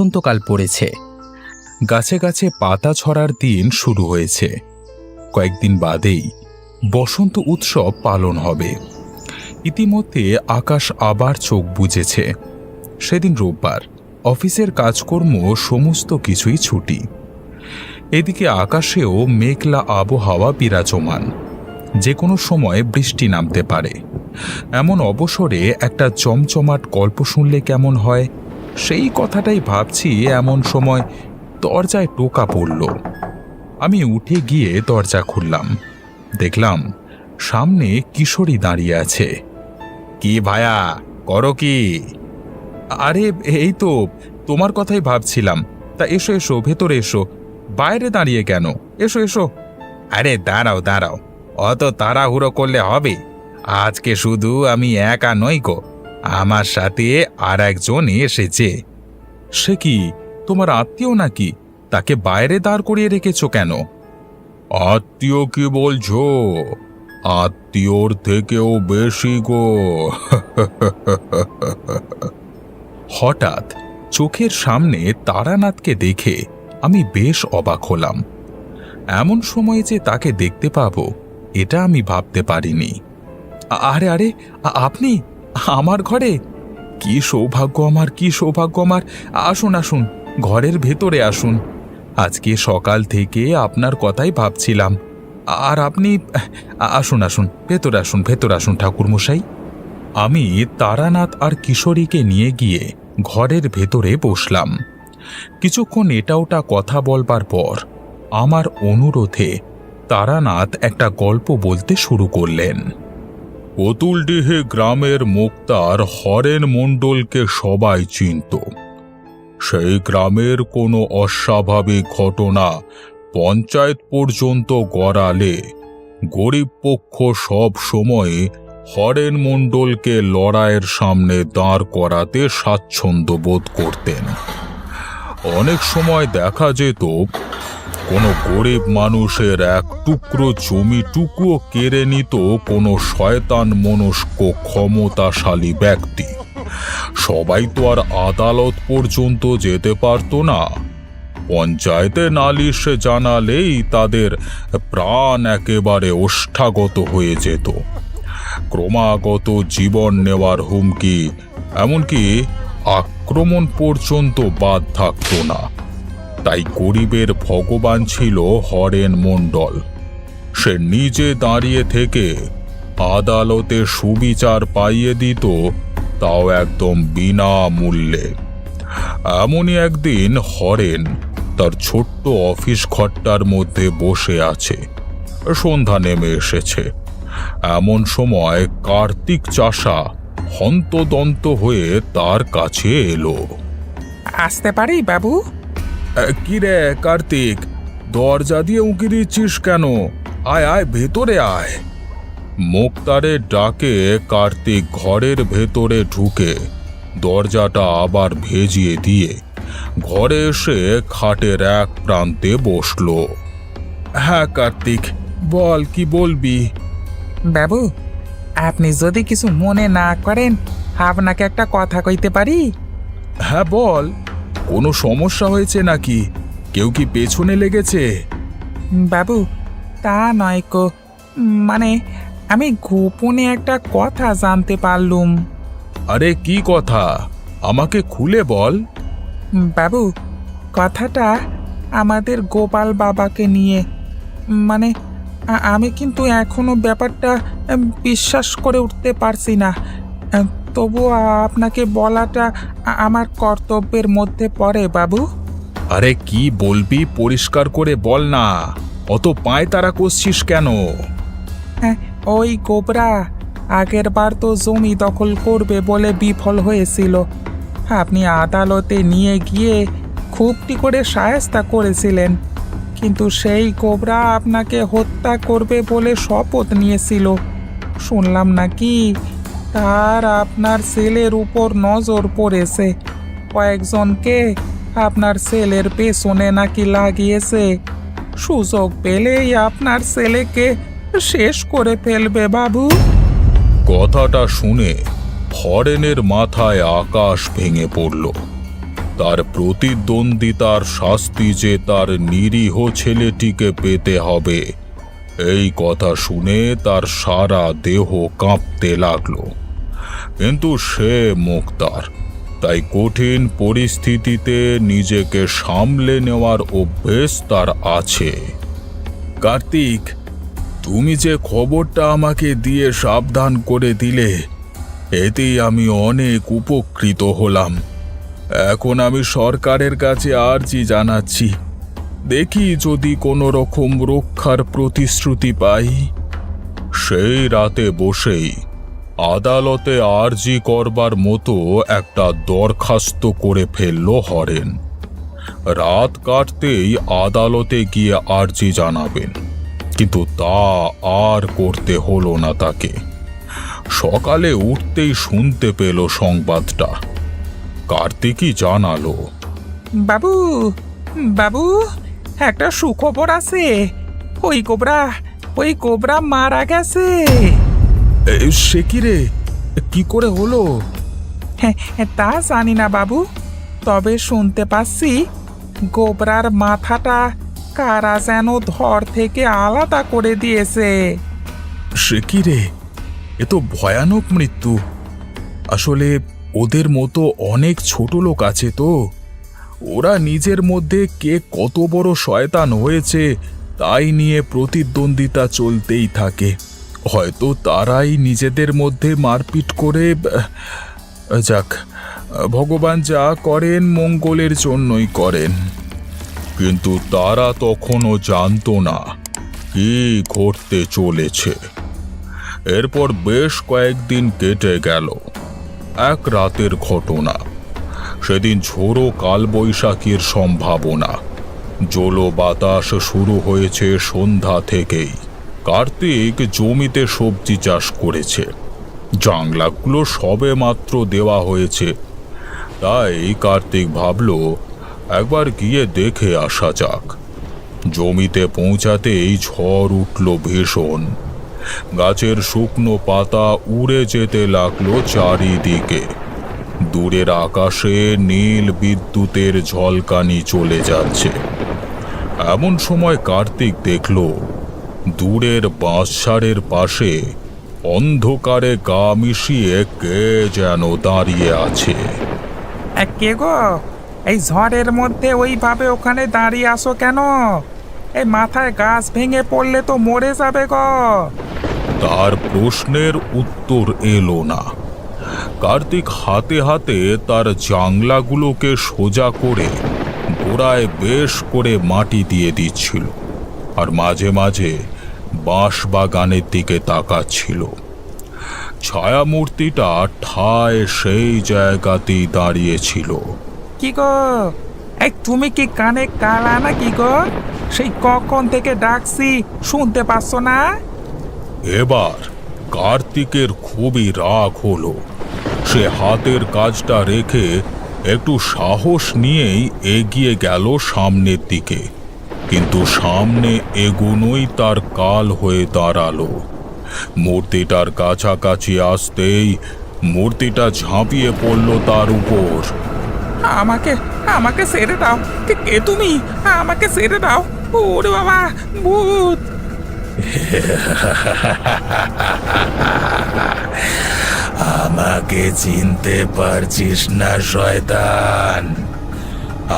বসন্তকাল পড়েছে। গাছে গাছে পাতা ছড়ার দিন শুরু হয়েছে। কয়েকদিন বাদেই বসন্ত উৎসব পালন হবে। ইতিমধ্যে আকাশ আবার চোখ বুজেছে। সেদিন রোববার অফিসের কাজকর্ম সমস্ত কিছুই ছুটি। এদিকে আকাশেও মেঘলা আবহাওয়া বিরাজমান। যে কোনো সময় বৃষ্টি নামতে পারে। এমন অবসরে একটা চমচমাট গল্প শুনলে কেমন হয়? সেই কথাটাই ভাবছি এমন সময় দরজায় টোকা পড়ল। আমি উঠে গিয়ে দরজা খুললাম। দেখলাম সামনে কিশোরী দাঁড়িয়ে আছে। কি ভায়া, করো কি? আরে, এই তো, তোমার কথাই ভাবছিলাম। তা এসো এসো, ভেতরে এসো। বাইরে দাঁড়িয়ে কেন? এসো এসো। আরে, দাঁড়াও দাঁড়াও। অত তাড়াহুড়ো করলে হবে। আজকে শুধু আমি একা নই গো। আমার সাথে আর একজন এসেছে। সে কি তোমার আত্মীয় নাকি? তাকে বাইরে দাঁড় করিয়ে রেখেছ কেন? আত্মীয় কি বলছো? আত্মীয়র থেকেও বেশি গো। হঠাৎ চোখের সামনে তারানাথকে দেখে আমি বেশ অবাক হলাম। এমন সময়ে যে তাকে দেখতে পাবো, এটা আমি ভাবতে পারিনি। আরে আরে আপনি আমার ঘরে? কি সৌভাগ্য আমার, কি সৌভাগ্য আমার। আসুন আসুন, ঘরের ভেতরে আসুন। আজকে সকাল থেকে আপনার কথাই ভাবছিলাম। আর আপনি, আসুন আসুন, ভেতরে আসুন, ভেতর আসুন, ঠাকুরমশাই। আমি তারানাথ আর কিশোরীকে নিয়ে গিয়ে ঘরের ভেতরে বসলাম। কিছুক্ষণ এটা ওটা কথা বলবার পর আমার অনুরোধে তারানাথ একটা গল্প বলতে শুরু করলেন। অতুলডিহে গ্রামের মুক্তার হরেন মণ্ডলকে সবাই চিনত। সেই গ্রামের কোনো অস্বাভাবিক ঘটনা পঞ্চায়েত পর্যন্ত গড়ালে গরিব পক্ষ সব সময় হরেন মণ্ডলকে লড়াইয়ের সামনে দাঁড় করাতে স্বাচ্ছন্দ্য বোধ করতেন। অনেক সময় দেখা যেত কোনো গরিব মানুষের এক টুকরো জমিটুকুও কেড়ে নিত কোনো শয়তান মনস্ক, ক্ষমতাশালী ব্যক্তি। সবাই তো আর আদালত পর্যন্ত যেতে পারতো না। পঞ্চায়েতে নালিশ জানালেই তাদের প্রাণ একেবারে ওষ্ঠাগত হয়ে যেত। ক্রমাগত জীবন নেওয়ার হুমকি, এমনকি আক্রমণ পর্যন্ত বাদ থাকতো না। তাই গরিবের ভগবান ছিল হরেন মণ্ডল। সে নিজে দাঁড়িয়ে থেকে আদালতে সুবিচার পাইয়ে দিত, তাও একদম বিনামূল্যে। এমনই একদিন হরেন তার ছোট্ট অফিস ঘরটার মধ্যে বসে আছে। সন্ধ্যা নেমে এসেছে। এমন সময় কার্তিক চাষা হন্তদন্ত হয়ে তার কাছে এলো। আসতে পারি, বাবু? কি রে কার্তিক দরজা দিয়ে উঁকি দিচ্ছিস কেন? আয় আয় ভেতরে আয়। মুক্তারের ডাকে কার্তিক ঘরের ভেতরে ঢুকে দরজাটা আবার ভেজিয়ে দিয়ে ঘরে এসে খাটের এক প্রান্তে বসল। হ্যাঁ কার্তিক বল কি বলবি? বাবু আপনি যদি কিছু মনে না করেন আপনাকে একটা কথা কইতে পারি? হ্যাঁ বল। কোনো সমস্যা হয়েছে নাকি? কেউ কি পেছনে লেগেছে? বাবু তা নয় কো। মানে আমি গোপনে একটা কথা জানতে পারলুম। আরে কি কথা? আমাকে খুলে বল। বাবু কথাটা আমাদের গোপাল বাবাকে নিয়ে। মানে আ- আমি কিন্তু এখনও ব্যাপারটা বিশ্বাস করে উঠতে পারছি না। আহ, তবুও আপনাকে বলাটা আমার কর্তব্যের মধ্যে পড়ে বাবু। আরে কি বলবি? পরিষ্কার করে বল না। অত পায় তারা করছিস কেন? হ্যাঁ ওই গোবরা আগের বার তো জমি দখল করবে বলে বিফল হয়েছিল। আপনি আদালতে নিয়ে গিয়ে খুবটি করে সায়স্তা করেছিলেন। কিন্তু সেই কোবরা আপনাকে হত্যা করবে বলে শপথ নিয়েছিল। শুনলাম নাকি তার আপনার ছেলের উপর নজর পড়েছে। কয়েকজনকে আপনার ছেলের পেছনে নাকি লাগিয়েছে। সুযোগ পেলেই আপনার ছেলেকে শেষ করে ফেলবে, বাবু। কথাটা শুনে ফরেনের মাথায় আকাশ ভেঙে পড়ল। তার প্রতিদ্বন্দ্বিতার শাস্তি যে তার নিরীহ ছেলেটিকে পেতে হবে। এই কথা শুনে তার সারা দেহ কাঁপতে লাগল। কিন্তু সে মুক্তার, তাই কঠিন পরিস্থিতিতে নিজেকে সামলে নেওয়ার অভ্যেস তার আছে। কার্তিক, তুমি যে খবরটা আমাকে দিয়ে সাবধান করে দিলে, এতেই আমি অনেক উপকৃত হলাম। এখন আমি সরকারের কাছে আর্জি জানাচ্ছি। দেখি যদি কোনো রকম রক্ষার প্রতিশ্রুতি পাই। সেই রাতে বসেই আদালতে আরজি করবার মতো একটা দরখাস্ত করে ফেলল হরেন। রাত কাটতেই আদালতে গিয়ে আরজি জানাবেন, কিন্তু তা আর করতে হলো না তাকে। সকালে উঠতেই শুনতে পেল সংবাদটা। কার্তিকই জানালো, বাবু বাবু একটা সুখবর আছে। ওই কোবরা ওই কোবরা মারা গেছে। "এ, সে কি রে? কি করে হলো? হ্যাঁ তা জানি না বাবু। তবে শুনতে পাচ্ছি গোবরার মাথাটা কারা যেন ধর থেকে আলাদা করে দিয়েছে। সে কি রে? এ তো ভয়ানক মৃত্যু। আসলে ওদের মতো অনেক ছোট লোক আছে তো। ওরা নিজের মধ্যে কে কত বড় শয়তান হয়েছে, তাই নিয়ে প্রতিদ্বন্দ্বিতা চলতেই থাকে। হয়তো তারাই নিজেদের মধ্যে মারপিট করে যাক, ভগবান যা করেন মঙ্গলের জন্যই করেন। কিন্তু তারা তখনও জানতো না কি ঘটতে চলেছে। এরপর বেশ কয়েকদিন কেটে গেল। এক রাতের ঘটনা। সেদিন ঝোড়ো কালবৈশাখীর সম্ভাবনা। জলো বাতাস শুরু হয়েছে সন্ধ্যা থেকেই। কার্তিক জমিতে সবজি চাষ করেছে। জাংলাগুলো সবে মাত্র দেওয়া হয়েছে। তাই কার্তিক ভাবল, একবার গিয়ে দেখে আসা যাক। জমিতে পৌঁছাতেই ঝড় উঠল ভীষণ। গাছের শুকনো পাতা উড়ে যেতে লাগল চারিদিকে। দূরের আকাশে নীল বিদ্যুতের ঝলকানি চলে যাচ্ছে। এমন সময় কার্তিক দেখল দূরের বাঁশঝাড়ের পাশে অন্ধকারে গা মিশিয়ে কে যেন দাঁড়িয়ে আছে। কে গো? এই ঝড়ের মধ্যে ওইভাবে ওখানে দাঁড়িয়ে আসো কেন? এই মাথায় গাছ ভেঙে পড়লে তো মরে যাবে গো। তার প্রশ্নের উত্তর এলো না। কার্তিক হাতে হাতে তার জাংলাগুলোকে সোজা করে গোড়ায় বেশ করে মাটি দিয়ে দিচ্ছিল আর মাঝে মাঝে বাঁশ বাগানের দিকে তাকাচ্ছিল। ছায়ামূর্তিটা ঠায় সেই জায়গাতেই দাঁড়িয়েছিল। কি গো? এই তুমি কি কানে কালা না কি গো? সেই কখন থেকে ডাকছি শুনতে পাচ্ছ না? এবার কার্তিকের খুবই রাগ হলো। সে হাতের কাজটা রেখে একটু সাহস নিয়েই এগিয়ে গেল সামনের দিকে। কিন্তু সামনে এগোনোই তার কাল হয়ে দাঁড়াল। মূর্তিটার কাছাকাছি আসতেই মূর্তিটা ঝাঁপিয়ে পড়ল তার উপর। আমাকে আমাকে ছেড়ে দাও। কে তুমি? আমাকে ছেড়ে দাও। ওরে বাবা ভূত! আমাকে চিনতে পারছিস না, শয়তান।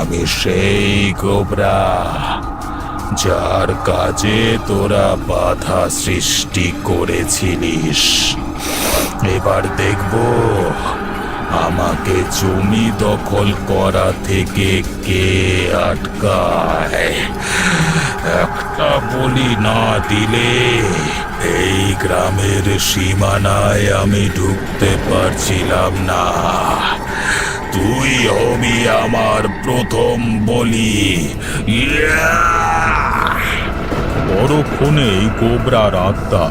আমি সেই কোবরা, যার কাজে তোরা বাধা সৃষ্টি করেছিলিস। এবার দেখব আমাকে জমি দখল করা থেকে কে আটকায়। একটা বলি না দিলে এই গ্রামের সীমানায় আমি ঢুকতে পারছিলাম না। তুই হবি আমার প্রথম বলি! পরক্ষণেই কোবরার আত্মা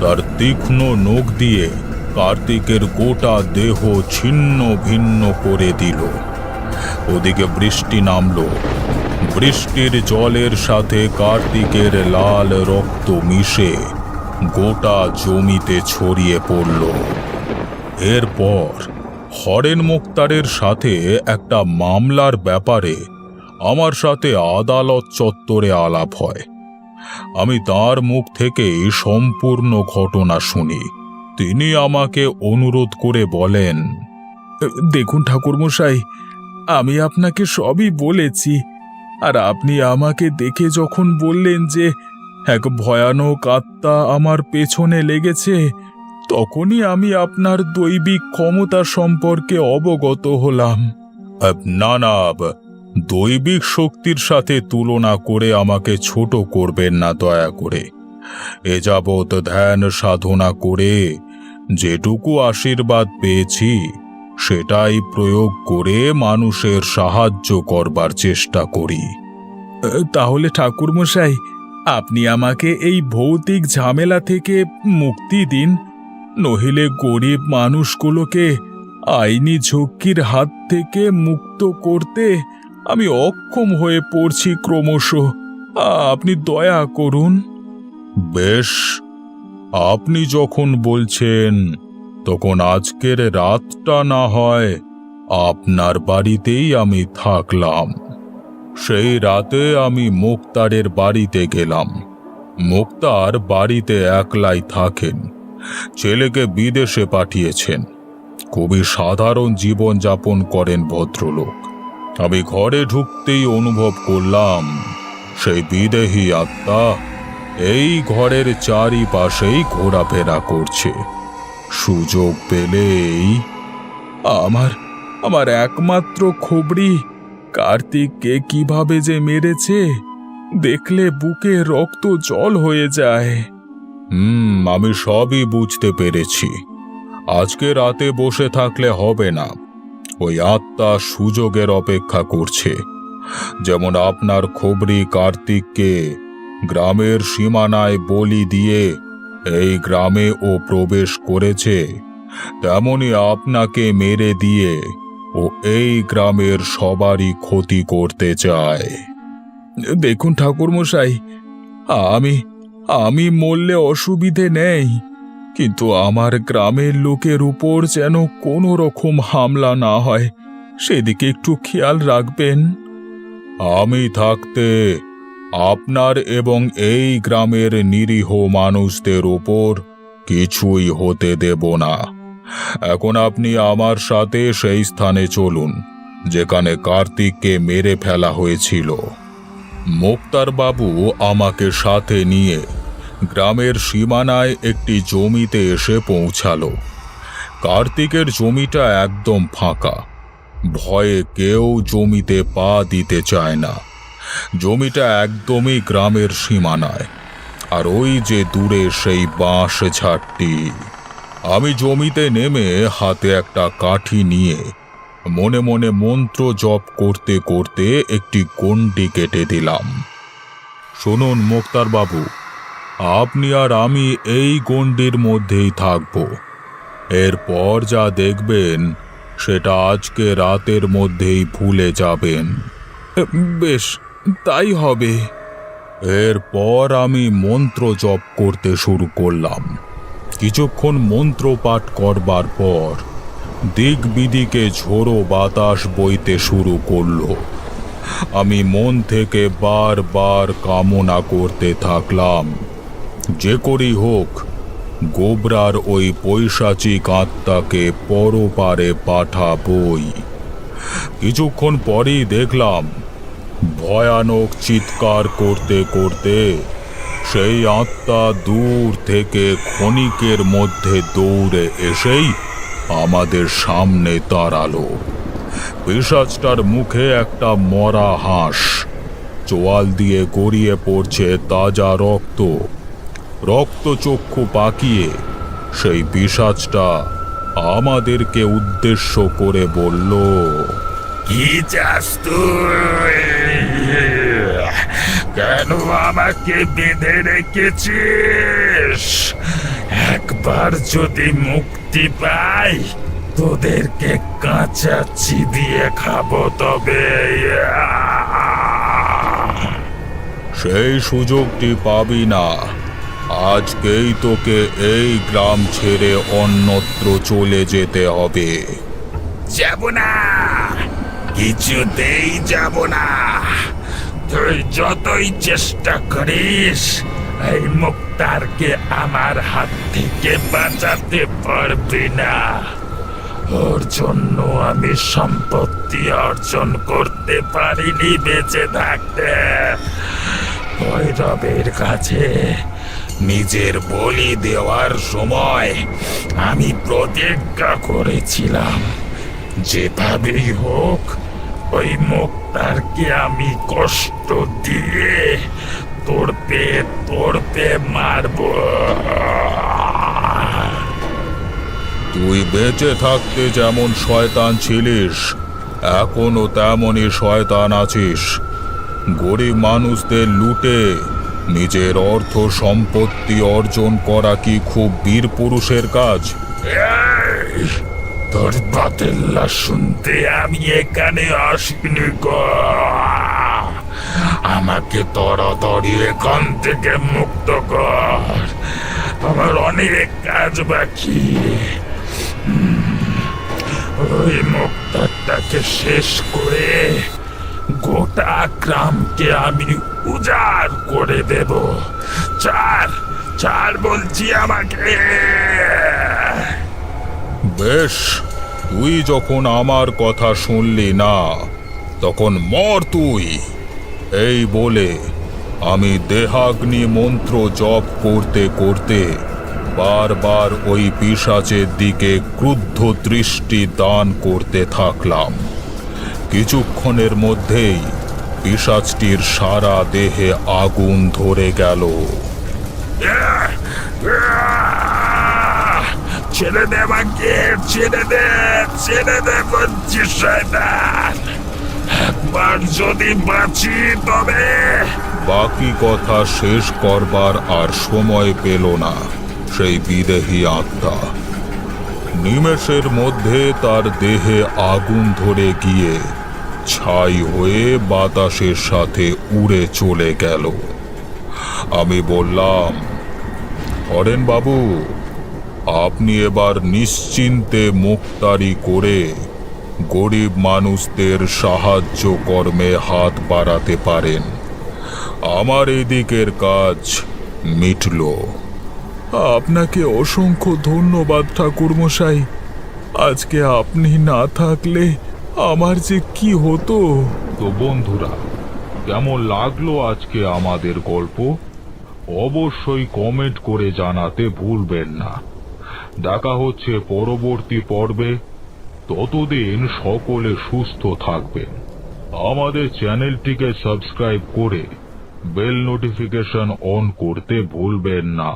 তার তীক্ষ্ণ নখ দিয়ে কার্তিকের গোটা দেহ ছিন্ন ভিন্ন করে দিল। ওদিকে বৃষ্টি নামলো। বৃষ্টির জলের সাথে কার্তিকের লাল রক্ত মিশে গোটা জমিতে ছড়িয়ে পড়ল। এরপর হরেন মুক্তারের সাথে একটা মামলার ব্যাপারে আমার সাথে আদালত চত্বরে আলাপ হয়। আমি তার মুখ থেকে সম্পূর্ণ ঘটনা শুনি। তিনি আমাকে অনুরোধ করে বলেন, দেখুন ঠাকুরমশাই, আমি আপনাকে সবই বলেছি। আর আপনি আমাকে দেখে যখন বললেন যে এক ভয়ানক আত্মা আমার পেছনে লেগেছে, তখনই আমি আপনার দৈবিক ক্ষমতা সম্পর্কে অবগত হলাম। না না দৈবিক শক্তির সাথে তুলনা করে আমাকে ছোট করবেন না দয়া করে। এ যাবৎ ধ্যান সাধনা করে যেটুকু আশীর্বাদ পেয়েছি, সেটাই প্রয়োগ করে মানুষের সাহায্য করবার চেষ্টা করি। তাহলে ঠাকুরমশাই আপনি আমাকে এই ভৌতিক ঝামেলা থেকে মুক্তি দিন, নহিলে গরিব মানুষগুলোকে আইনি ঝক্কির হাত থেকে মুক্ত করতে আমি অক্ষম হয়ে পড়ছি ক্রমশ। আপনি দয়া করুন। বেশ, আপনি যখন বলছেন, তখন আজকের রাতটা না হয় আপনার বাড়িতেই আমি থাকলাম। সেই রাতে আমি মুক্তারের বাড়িতে গেলাম। মুক্তার বাড়িতে একলাই থাকেন। ছেলেকে বিদেশে পাঠিয়েছেন। খুবই সাধারণ জীবন যাপন করেন ভদ্রলোক। আমি ঘরে ঢুকতেই অনুভব করলাম, সেই বিদেহী আত্মা এই ঘরের চারিপাশেই ঘোরাফেরা করছে। সুযোগ পেলেই আমার আমার একমাত্র খবরি কার্তিককে কীভাবে যে মেরেছে, দেখলে বুকে রক্ত জল হয়ে যায়। হুম, আমি সবই বুঝতে পেরেছি। আজকে রাতে বসে থাকলে হবে না। ওই আত্মা সুযোগের অপেক্ষা করছে। যেমন আপনার খবরি কার্তিককে গ্রামের সীমানায় বলি দিয়ে এই গ্রামে ও প্রবেশ করেছে, তেমনি আপনাকে মেরে দিয়ে ও এই গ্রামের সবারই ক্ষতি করতে চায়। দেখুন ঠাকুরমশাই, আমি আমি মরলে অসুবিধে নেই, কিন্তু আমার গ্রামের লোকের উপর যেন কোনো রকম হামলা না হয়, সেদিকে একটু খেয়াল রাখবেন। আমি থাকতে আপনার এবং এই গ্রামের নিরীহ মানুষদের ওপর কিছুই হতে দেব না। এখন আপনি আমার সাথে সেই স্থানে চলুন, যেখানে কার্তিককে মেরে ফেলা হয়েছিল। মুক্তার বাবু আমাকে সাথে নিয়ে গ্রামের সীমানায় একটি জমিতে এসে পৌঁছালো। কার্তিকের জমিটা একদম ফাঁকা। ভয়ে কেউ জমিতে পা দিতে চায় না। জমিটা একদমই গ্রামের সীমানায়। আর ওই যে দূরে সেই বাঁশ ঝাড়টি। আমি জমিতে নেমে হাতে একটা কাঠি নিয়ে মনে মনে মন্ত্র জপ করতে করতে একটি গণ্ডি কেটে দিলাম। শুনুন মুক্তার বাবু আপনি আর আমি এই গণ্ডির মধ্যেই থাকব। এরপর যা দেখবেন, সেটা আজকে রাতের মধ্যেই ভুলে যাবেন। বেশ, তাই হবে। এরপর আমি মন্ত্র জপ করতে শুরু করলাম। কিছুক্ষণ মন্ত্র পাঠ করবার পর দিক বিদিকে ঝোড়ো বাতাস বইতে শুরু করল। আমি মন থেকে বারবার কামনা করতে থাকলাম। যে করি হোক, গোবরার ওই পৈশাচিক আত্মাকে পরপারে পাঠাবই। কিছুক্ষণ পরেই দেখলাম, ভয়ানক চিৎকার করতে করতে সেই আত্মা দূর থেকে ক্ষণিকের মধ্যে দৌড়ে এসেই আমাদের সামনে দাঁড়াল। পিসাজটার মুখে একটা মরা হাঁস। চোয়াল দিয়ে গড়িয়ে পড়ছে তাজা রক্ত। রক্তচক্ষু পাকিয়ে সেই পিসাজটা আমাদেরকে উদ্দেশ্য করে বলল, কি চাস তুই? কেন আমাকে বেঁধে রেখেছিস? একবার যদি মুক্তি পাই তোদেরকে কাঁচা চিবিয়ে খাব তবে। সেই সুযোগটি পাবি না। আজকেই তোকে এই গ্রাম ছেড়ে অন্যত্র চলে যেতে হবে। যাব না। কিছুতেই যাব না। তুই যতই চেষ্টা করিস, এই মুক্তারকে আমার হাত থেকে বাঁচাতে পারবি না। ওর জন্য আমি সম্পত্তি অর্জন করতে পারিনি, বেঁচে থাকতে। ভৈরবের কাছে নিজের বলি দেওয়ার সময় আমি প্রতিজ্ঞা করেছিলাম, যেভাবেই হোক, ওই মুক্তারকে আমি কষ্ট দিয়ে তোড়পে তোড়পে মারবো। তুই বেঁচে থাকতে যেমন শয়তান ছিলিস এখনও তেমনই শয়তান আছিস। গরিব মানুষদের লুটে নিজের অর্থ সম্পত্তি অর্জন করা কি খুব বীর পুরুষের কাজ? তোর বাতেল্লা শুনতে আমি এখানে আসিনি গো। আমাকে তাড়াতাড়ি এখান থেকে মুক্ত কর। আমার অনেক কাজ বাকি। ওই মুক্তারটাকে শেষ করে গোটা গ্রামকে আমি উজাড় করে দেব। চার চার বলছি আমাকে। বেশ, তুই যখন আমার কথা শুনলি না, তখন মর তুই। এই বলে আমি দেহাগ্নি মন্ত্র জপ করতে করতে বারবার ওই পিশাচের দিকে ক্রুদ্ধ দৃষ্টি দান করতে থাকলাম। কিছুক্ষণের মধ্যেই পিশাচটির সারা দেহে আগুন ধরে গেল। ছেড়ে দে আমাকে ছেড়ে দে, ছেড়ে যদি বাঁচি তবে বাকি কথা শেষ করবার আর সময় পেল না সেই বিদেহী আত্মা। নিমেষের মধ্যে তার দেহে আগুন ধরে গিয়ে ছাই হয়ে বাতাসের সাথে উড়ে চলে গেল। আমি বললাম, হরেন বাবু আপনি এবার নিশ্চিন্তে মুক্তারি করে গরিব মানুষদের সাহায্য কর্মে হাত বাড়াতে পারেন। আমার এদিকের কাজ মিটল। আপনাকে অসংখ্য ধন্যবাদ ঠাকুরমশাই। আজকে আপনি না থাকলে আমার যে কি হতো? তো বন্ধুরা, কেমন লাগল আজকে আমাদের গল্প? অবশ্যই কমেন্ট করে জানাতে ভুলবেন না। দেখা হচ্ছে পরবর্তী পর্বে। ততদিন সকলে সুস্থ থাকবেন। আমাদের চ্যানেলটিকে সাবস্ক্রাইব করে বেল নোটিফিকেশন অন করতে ভুলবেন না।